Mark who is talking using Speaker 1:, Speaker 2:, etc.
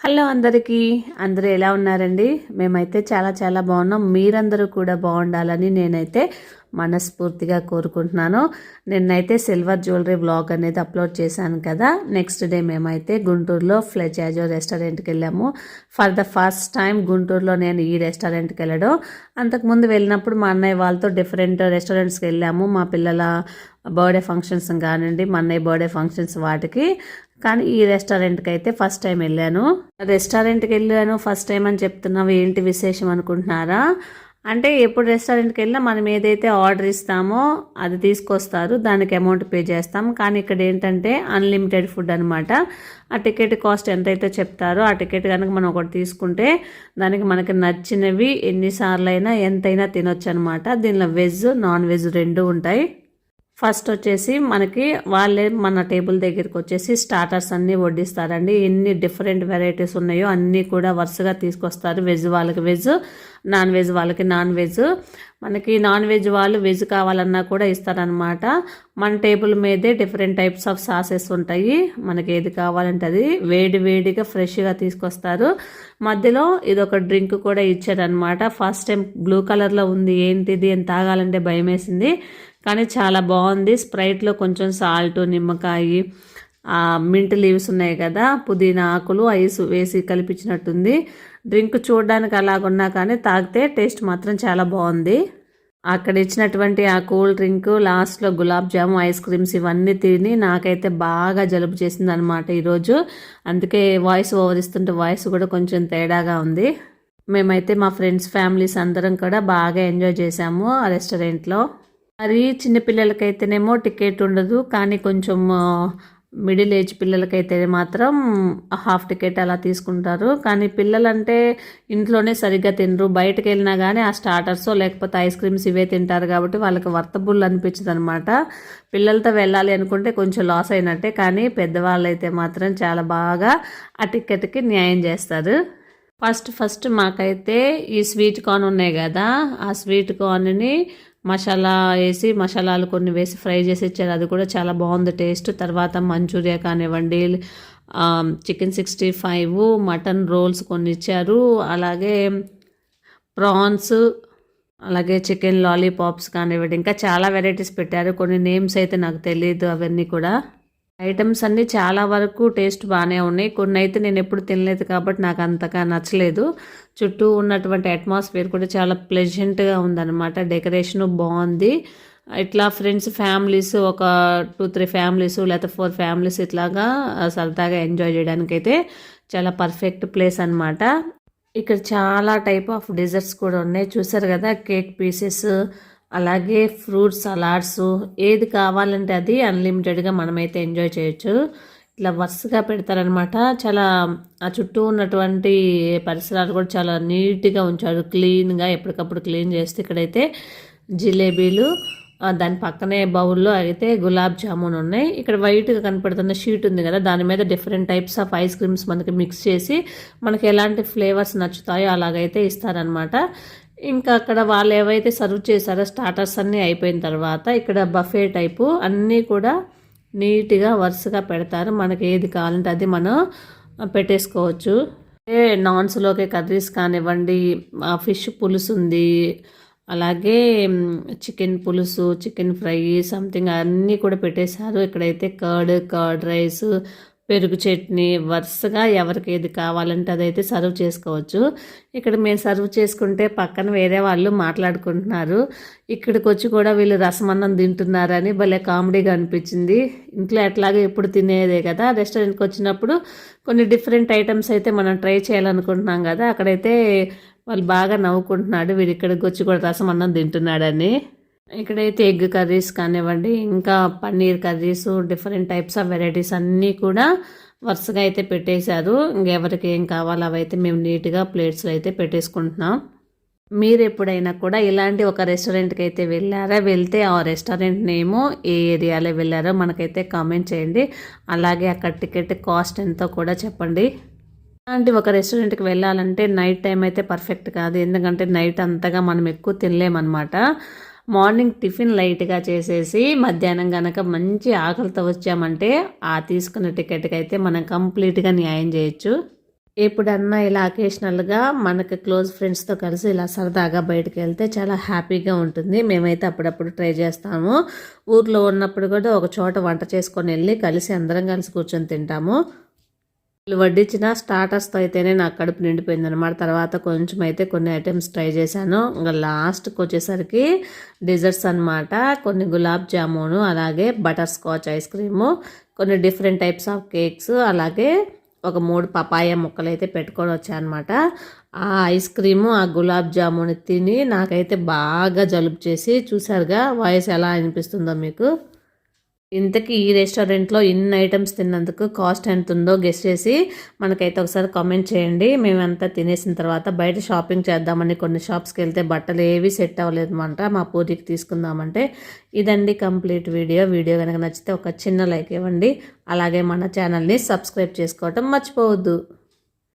Speaker 1: Hello అందరికీ. అందరూ ఎలా ఉన్నారండి? మేమైతే చాలా చాలా బాగున్నాం. మీరందరూ కూడా బాగుండాలని నేనైతే మనస్ఫూర్తిగా కోరుకుంటున్నాను. నిన్నైతే సిల్వర్ జ్యువెలరీ బ్లాగ్ అనేది అప్లోడ్ చేశాను కదా. నెక్స్ట్ డే మేమైతే గుంటూరులో ఫ్లెజాజో రెస్టారెంట్కి వెళ్ళాము ఫర్ ద ఫస్ట్ టైం గుంటూరులో నేను ఈ రెస్టారెంట్కి వెళ్ళడం అంతకుముందు వెళ్ళినప్పుడు మా అన్నయ్య వాళ్ళతో డిఫరెంట్ రెస్టారెంట్స్కి వెళ్ళాము మా పిల్లల బర్త్డే ఫంక్షన్స్ కానివ్వండి మా అన్నయ్య బర్త్డే ఫంక్షన్స్ వాటికి. కానీ ఈ రెస్టారెంట్కి అయితే ఫస్ట్ టైం వెళ్ళాను. రెస్టారెంట్కి వెళ్ళాను ఫస్ట్ టైం అని చెప్తున్నావు ఏంటి విశేషం అనుకుంటున్నారా? అంటే ఎప్పుడు రెస్టారెంట్కి వెళ్ళినా మనం ఏదైతే ఆర్డర్ ఇస్తామో అది తీసుకొస్తారు. దానికి అమౌంట్ పే చేస్తాం. కానీ ఇక్కడ ఏంటంటే అన్లిమిటెడ్ ఫుడ్ అనమాట ఆ టికెట్ కాస్ట్ ఎంతైతే చెప్తారో ఆ టికెట్ కనుక మనం ఒకటి తీసుకుంటే దానికి మనకి నచ్చినవి ఎన్నిసార్లు అయినా ఎంతైనా తినొచ్చు అనమాట దీనిలో వెజ్ నాన్ వెజ్ రెండు ఉంటాయి. ఫస్ట్ వచ్చేసి మనకి వాళ్ళే మన టేబుల్ దగ్గరికి వచ్చేసి స్టార్టర్స్ అన్నీ వడ్డిస్తారండి. ఎన్ని డిఫరెంట్ వెరైటీస్ ఉన్నాయో అన్నీ కూడా వరుసగా తీసుకొస్తారు వెజ్ వాళ్ళకి. వెజ్ నాన్ వెజ్ వాళ్ళకి నాన్ వెజ్. మనకి నాన్ వెజ్ వాళ్ళు వెజ్ కావాలన్నా కూడా ఇస్తారనమాట మన టేబుల్ మీదే డిఫరెంట్ టైప్స్ ఆఫ్ సాసెస్ ఉంటాయి. మనకి ఏది కావాలంటే అది వేడి వేడిగా ఫ్రెష్గా తీసుకొస్తారు. మధ్యలో ఇది ఒక డ్రింక్ కూడా ఇచ్చారనమాట ఫస్ట్ టైం బ్లూ కలర్లో ఉంది ఏంటిది అని తాగాలంటే భయం వేసింది కానీ చాలా బాగుంది. స్ప్రైట్లో కొంచెం సాల్ట్ నిమ్మకాయ మింట్ లీవ్స్ ఉన్నాయి కదా పుదీనా ఆకులు ఐస్ వేసి కలిపించినట్టుంది డ్రింక్ చూడడానికి అలాగున్నా కానీ తాగితే టేస్ట్ మాత్రం చాలా బాగుంది. అక్కడ ఇచ్చినటువంటి ఆ కూల్ డ్రింక్ లాస్ట్లో గులాబ్ జాము ఐస్ క్రీమ్స్ ఇవన్నీ తిని నాకైతే బాగా జలుబు చేసింది అనమాట ఈరోజు. అందుకే వాయిస్ ఓవర్ ఇస్తుంటే వాయిస్ కూడా కొంచెం తేడాగా ఉంది. మేమైతే మా ఫ్రెండ్స్ ఫ్యామిలీస్ అందరం కూడా బాగా ఎంజాయ్ చేసాము ఆ రెస్టారెంట్లో. మరి చిన్నపిల్లలకైతేనేమో టికెట్ ఉండదు కానీ కొంచెం మిడిల్ ఏజ్ పిల్లలకైతే మాత్రం హాఫ్ టికెట్ అలా తీసుకుంటారు. కానీ పిల్లలంటే ఇంట్లోనే సరిగ్గా తినరు. బయటకు వెళ్ళినా కానీ ఆ స్టార్టర్స్ లేకపోతే ఐస్ క్రీమ్స్ ఇవే తింటారు కాబట్టి వాళ్ళకి వర్తబుల్ అనిపించదు అనమాట పిల్లలతో వెళ్ళాలి అనుకుంటే కొంచెం లాస్ అయినట్టే కానీ పెద్దవాళ్ళు అయితే మాత్రం చాలా బాగా ఆ టికెట్కి న్యాయం చేస్తారు. ఫస్ట్ ఫస్ట్ మాకైతే ఈ స్వీట్ కార్న్ ఉన్నాయి కదా ఆ స్వీట్ కార్న్ని మసాలా వేసి మసాలాలు కొన్ని వేసి ఫ్రై చేసి ఇచ్చారు. అది కూడా చాలా బాగుంది టేస్ట్. తర్వాత మంచూరియా కానివ్వండి chicken sixty five mutton rolls కొన్ని ఇచ్చారు. అలాగే ప్రాన్స్ అలాగే చికెన్ లాలీపాప్స్ కానివ్వండి. ఇంకా చాలా వెరైటీస్ పెట్టారు. కొన్ని నేమ్స్ అయితే నాకు తెలియదు అవన్నీ కూడా. ఐటమ్స్ అన్నీ చాలా వరకు టేస్ట్ బాగానే ఉన్నాయి. కొన్ని అయితే నేను ఎప్పుడు తినలేదు కాబట్టి నాకు అంతగా నచ్చలేదు. చుట్టూ ఉన్నటువంటి అట్మాస్ఫియర్ కూడా చాలా ప్లెజెంట్గా ఉందన్నమాట. డెకరేషన్ బాగుంది. ఇట్లా ఫ్రెండ్స్ ఫ్యామిలీస్ ఒక టూ త్రీ ఫ్యామిలీస్ లేకపోతే ఫోర్ ఫ్యామిలీస్ ఇట్లాగా సరదాగా ఎంజాయ్ చేయడానికైతే చాలా పర్ఫెక్ట్ ప్లేస్ అనమాట ఇక్కడ చాలా టైప్ ఆఫ్ డిజర్ట్స్ కూడా ఉన్నాయి. చూసారు కదా కేక్ పీసెస్ అలాగే ఫ్రూట్స్ సలాడ్స్ ఏది కావాలంటే అది అన్లిమిటెడ్గా మనమైతే ఎంజాయ్ చేయొచ్చు. ఇట్లా వరుసగా పెడతారనమాట చాలా ఆ చుట్టూ ఉన్నటువంటి పరిసరాలు కూడా చాలా నీట్గా ఉంచారు. క్లీన్గా ఎప్పటికప్పుడు క్లీన్ చేస్తే ఇక్కడైతే జిలేబీలు దాని పక్కనే బౌల్లో అయితే గులాబ్ జామున్ ఉన్నాయి. ఇక్కడ వైట్గా కనపడుతున్న షీట్ ఉంది కదా దాని మీద different types of ice creams మనకి మిక్స్ చేసి మనకి ఎలాంటి ఫ్లేవర్స్ నచ్చుతాయో అలాగైతే ఇస్తారనమాట ఇంకా అక్కడ వాళ్ళు ఏవైతే సర్వ్ చేశారో స్టార్టర్స్ అన్నీ అయిపోయిన తర్వాత ఇక్కడ బఫే టైపు అన్నీ కూడా నీట్గా వరుసగా పెడతారు. మనకి ఏది కావాలంటే అది మనం పెట్టేసుకోవచ్చు. నాన్స్లోకి కర్రీస్ కానివ్వండి ఫిష్ పులుసు ఉంది. అలాగే చికెన్ పులుసు చికెన్ ఫ్రై సంథింగ్ అన్నీ కూడా పెట్టేశారు. ఇక్కడైతే కర్డ్ కర్డ్ రైస్ పెరుగు చట్నీ వరుసగా ఎవరికి ఏది కావాలంటే అదైతే సర్వ్ చేసుకోవచ్చు. ఇక్కడ మేము సర్వ్ చేసుకుంటే పక్కన వేరే వాళ్ళు మాట్లాడుకుంటున్నారు. ఇక్కడికి వచ్చి కూడా వీళ్ళు రసమన్నం తింటున్నారని భలే కామెడీగా అనిపించింది. ఇంట్లో ఎట్లాగో ఎప్పుడు తినేదే కదా. రెస్టారెంట్కి వచ్చినప్పుడు కొన్ని డిఫరెంట్ ఐటమ్స్ అయితే మనం ట్రై చేయాలనుకుంటున్నాం కదా. అక్కడైతే వాళ్ళు బాగా నవ్వుకుంటున్నాడు. వీడు ఇక్కడికి వచ్చి కూడా రసం అన్నం తింటున్నాడని. ఇక్కడైతే ఎగ్ కర్రీస్ కానివ్వండి ఇంకా paneer curries different types of varieties అన్నీ కూడా వరుసగా అయితే పెట్టేశారు. ఇంకెవరికి ఏం కావాలో అవైతే మేము నీట్గా ప్లేట్స్లో అయితే పెట్టేసుకుంటున్నాం. మీరు ఎప్పుడైనా కూడా ఇలాంటి ఒక రెస్టారెంట్కి అయితే వెళ్ళారా? వెళ్తే ఆ రెస్టారెంట్ నేమో ఏ ఏరియాలో వెళ్ళారో మనకైతే కామెంట్ చేయండి. అలాగే అక్కడ టికెట్ కాస్ట్ ఎంతో కూడా చెప్పండి. అలాంటి ఒక రెస్టారెంట్కి వెళ్ళాలంటే నైట్ టైం అయితే పర్ఫెక్ట్ కాదు. ఎందుకంటే నైట్ అంతగా మనం ఎక్కువ తినలేమన్నమాట. మార్నింగ్ టిఫిన్ లైట్గా చేసేసి మధ్యాహ్నం కనుక మంచి ఆకలితో వచ్చామంటే ఆ తీసుకున్న టికెట్కి అయితే మనం కంప్లీట్గా న్యాయం చేయొచ్చు. ఎప్పుడన్నా ఇలా అకేషనల్గా మనకి క్లోజ్ ఫ్రెండ్స్తో కలిసి ఇలా సరదాగా బయటకు వెళ్తే చాలా హ్యాపీగా ఉంటుంది. మేమైతే అప్పుడప్పుడు ట్రై చేస్తాము. ఊర్లో ఉన్నప్పుడు కూడా ఒక చోట వంట చేసుకొని వెళ్ళి కలిసి అందరం కలిసి కూర్చొని తింటాము. వీళ్ళు వడ్డించిన స్టార్టర్స్తో అయితేనే నాకు కడుపు నిండిపోయింది అనమాట తర్వాత కొంచెం అయితే కొన్ని ఐటమ్స్ ట్రై చేశాను. ఇంకా లాస్ట్కి వచ్చేసరికి డిజర్ట్స్ అనమాట కొన్ని గులాబ్ జామును అలాగే బటర్ స్కాచ్ ఐస్ క్రీము కొన్ని డిఫరెంట్ టైప్స్ ఆఫ్ కేక్స్ అలాగే ఒక మూడు పపాయ ముక్కలు అయితే పెట్టుకొని వచ్చానమాట ఆ ఐస్ క్రీము ఆ గులాబ్ జామున్ తిని నాకైతే బాగా జలుబు చేసి చూసారుగా వాయిస్ ఎలా అనిపిస్తుందో మీకు? ఇంతకీ ఈ రెస్టారెంట్లో ఇన్ని ఐటమ్స్ తిన్నందుకు కాస్ట్ ఎంత ఉందో గెస్ట్ చేసి మనకైతే ఒకసారి కామెంట్ చేయండి. మేమంతా తినేసిన తర్వాత బయట షాపింగ్ చేద్దామని కొన్ని షాప్స్కి వెళ్తే బట్టలు ఏవి సెట్ అవ్వలేదు అనమాట మా పూరికి తీసుకుందామంటే ఇదండి కంప్లీట్ వీడియో. వీడియో కనుక నచ్చితే ఒక చిన్న లైక్ ఇవ్వండి. అలాగే మన ఛానల్ని సబ్స్క్రైబ్ చేసుకోవటం మర్చిపోవద్దు.